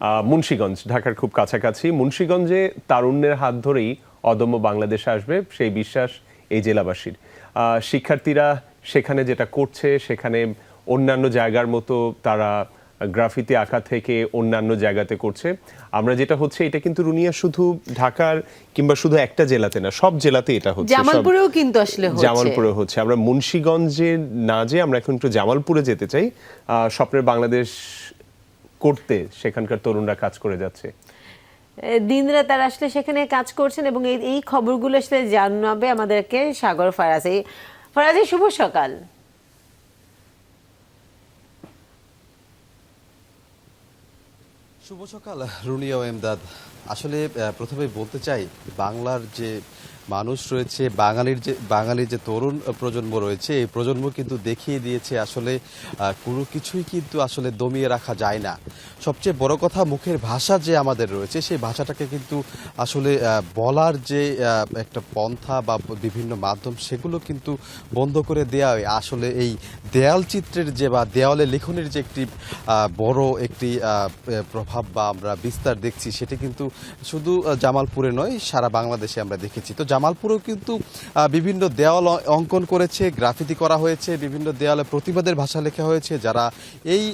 আহ, মুন্সিগঞ্জ ঢাকার খুব কাছাকাছি। মুন্সিগঞ্জে তারুণ্যের হাত ধরেই অদম্য বাংলাদেশে আসবে সেই বিশ্বাস এই জেলাবাসীর। শিক্ষার্থীরা সেখানে যেটা করছে সেখানে অন্যান্য জায়গার মতো তারা গ্রাফিতি আঁকা থেকে অন্যান্য জায়গাতে করছে। আমরা যেটা হচ্ছে এটা কিন্তু রুনিয়া শুধু ঢাকার কিংবা শুধু একটা জেলাতে না সব জেলাতে এটা হচ্ছে। জামালপুরেও কিন্তু আসলে হচ্ছে। জামালপুরে হচ্ছে। আমরা মুন্সিগঞ্জে না যে আমরা এখন একটু জামালপুরে যেতে চাই। আহ, স্বপ্নের বাংলাদেশ করতে সেখানকার তরুণরা কাজ করে যাচ্ছে? দিনরাত তারা আসলে সেখানে কাজ করছেন এবং এই খবরগুলো আসলে জানাবে আমাদেরকে সাগর ফারাজ ফারাজি শুভ সকাল। শুভ সকাল রুনিয়া ও এমদাদ। আসলে প্রথমে বলতে চাই বাংলার যে মানুষ রয়েছে, বাঙালির যে বাঙালির যে তরুণ প্রজন্ম রয়েছে, এই প্রজন্ম কিন্তু দেখিয়ে দিয়েছে আসলে কোনো কিছুই কিন্তু আসলে দমিয়ে রাখা যায় না। সবচেয়ে বড় কথা মুখের ভাষা যে আমাদের রয়েছে, সেই ভাষাটাকে কিন্তু আসলে বলার যে একটা পন্থা বা বিভিন্ন মাধ্যম, সেগুলো কিন্তু বন্ধ করে দেওয়া হয়। আসলে এই দেয়াল চিত্রের যে বা দেওয়ালে লিখনের যে একটি বড় একটি প্রভাব বা আমরা বিস্তার দেখছি, সেটি কিন্তু শুধু জামালপুরে নয়, সারা বাংলাদেশে আমরা দেখেছি। তো জামালপুরেও কিন্তু বিভিন্ন দেওয়াল অঙ্কন করেছে, গ্রাফিতি করা হয়েছে, বিভিন্ন দেওয়ালে প্রতিবাদের ভাষা লেখা হয়েছে। যারা এই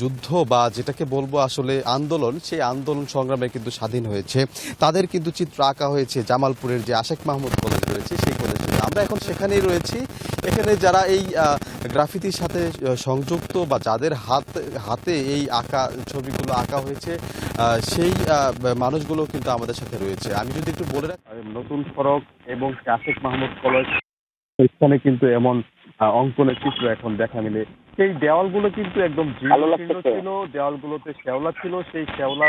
যুদ্ধ বা যেটাকে বলব আসলে আন্দোলন, সেই আন্দোলন সংগ্রামে কিন্তু স্বাধীন হয়েছে। তাদের কিন্তু চিত্র আঁকা হয়েছে জামালপুরের যে আশেক মাহমুদ কলেজ রয়েছে, সেই কলেজে আমরা এখন সেখানেই রয়েছি। এখানে যারা এই গ্রাফিতির সাথে সংযুক্ত বা যাদের হাত, হাতে এই আঁকা, ছবিগুলো আঁকা হয়েছে সেই মানুষগুলো কিন্তু আমাদের সাথে রয়েছে। আমি যদি একটু বলে রাখি নতুন সড়ক এবং ট্রাফিক মাহমুদ কলেজ এখানে কিন্তু এমন অঙ্কনের চিত্র এখন দেখা মিলে। সেই দেওয়ালগুলো কিন্তু একদম জীর্ণ ছিল দেওয়ালগুলোতে শ্যাওলা ছিল সেই শ্যাওলা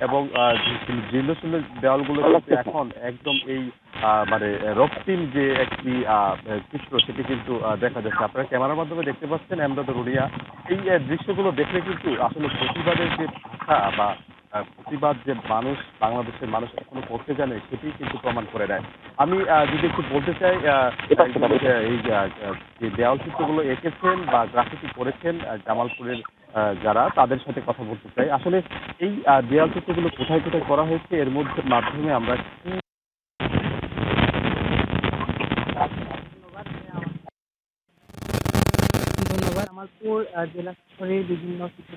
এবং জীর্ণ শীর্ণ দেওয়ালগুলো কিন্তু এখন একদম এই আহ, মানে রক্তিম যে একটি আহ, চিত্র সেটি কিন্তু দেখা যাচ্ছে। আপনারা ক্যামেরার মাধ্যমে দেখতে পাচ্ছেন এমদাদ রুনিয়া এই দৃশ্যগুলো দেখলে কিন্তু আসলে প্রতিবাদের যে ভাষা বা প্রতিবাদ যে মানুষ বাংলাদেশের মানুষ এখনও করতে জানে সেটি কিন্তু প্রমাণ করে দেয়। আমি যদি একটু বলতে চাই এই যে এই যে, আহ, দেওয়াল চিত্রগুলো এঁকেছেন বা গ্রাফিতি করেছেন জামালপুরের যারা তাদের সাথে কথা বলতে চাই। আসলে এই দেওয়াল চিত্রগুলো কোথায় কোথায় করা হয়েছে এর মধ্যে মাধ্যমে আমরা কি ধন্যবাদ। জামালপুর জেলা শহরের বিভিন্ন কিছু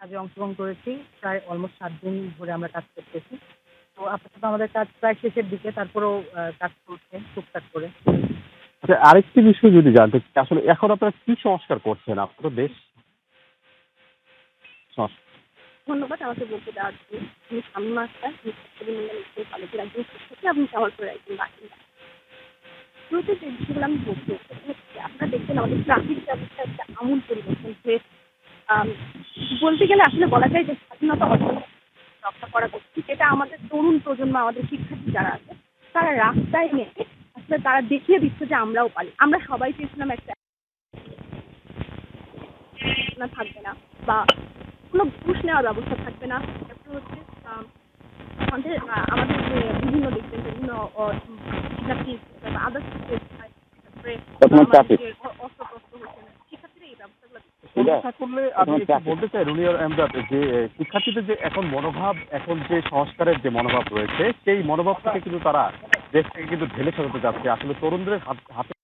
কাজে অংশগ্রহণ করেছি। প্রায় অলমোস্ট সাত দিন ধরে আমরা কাজ করতেছি। তো আপাতত আমাদের কাজ প্রায় শেষের দিকে তারপরেও কাজ চলছে টুকটাক করে। আচ্ছা আরেকটি বিষয় যদি জানতে আসলে এখন আপনারা কি সংস্কার করছেন? আপনার সংস্কার ধন্যবাদ আমাকে বলতে দেওয়ার জন্য। আমি শামীমা আক্তার কলেজের একজন এবং জামালপুরের একজন বাসিন্দা। শুরুতে যে বিষয়গুলো আমি বলতে আপনারা দেখছেন আমাদের ট্রাফিক ব্যবস্থা একটা আমূল পরিবর্তন যে আম, বলতে গেলে আসলে বলা যায় যে স্বাধীনতা অর্জন রক্ষা করা করছি যেটা আমাদের তরুণ প্রজন্ম আমাদের শিক্ষার্থী যারা আছে তারা রাস্তায় নেমে আসলে তারা দেখিয়ে দিচ্ছে যে আমরাও পারি। আমরা সবাই চেয়েছিলাম একটা থাকবে না বা কোনো ঘুষ নেওয়ার ব্যবস্থা থাকবে না। তারপরে হচ্ছে আম, আমাদের আমাদের যে বিভিন্ন দেখবেন বিভিন্ন আদার্স তারপরে আমাদের যে অ- অস্ত্রশস্ত্র হচ্ছে না শিক্ষার্থীরা এই ব্যবস্থাগুলো দিচ্ছে। সমস্যা করলে আমি একটু বলতে চাই রুনিয়র এমদাদ যে শিক্ষার্থীদের যে এখন মনোভাব এখন যে সংস্কারের যে মনোভাব রয়েছে সেই মনোভাব থেকে কিন্তু তারা দেশ থেকে কিন্তু ঢেলে সাজাতে যাচ্ছে আসলে তরুণদের হাতে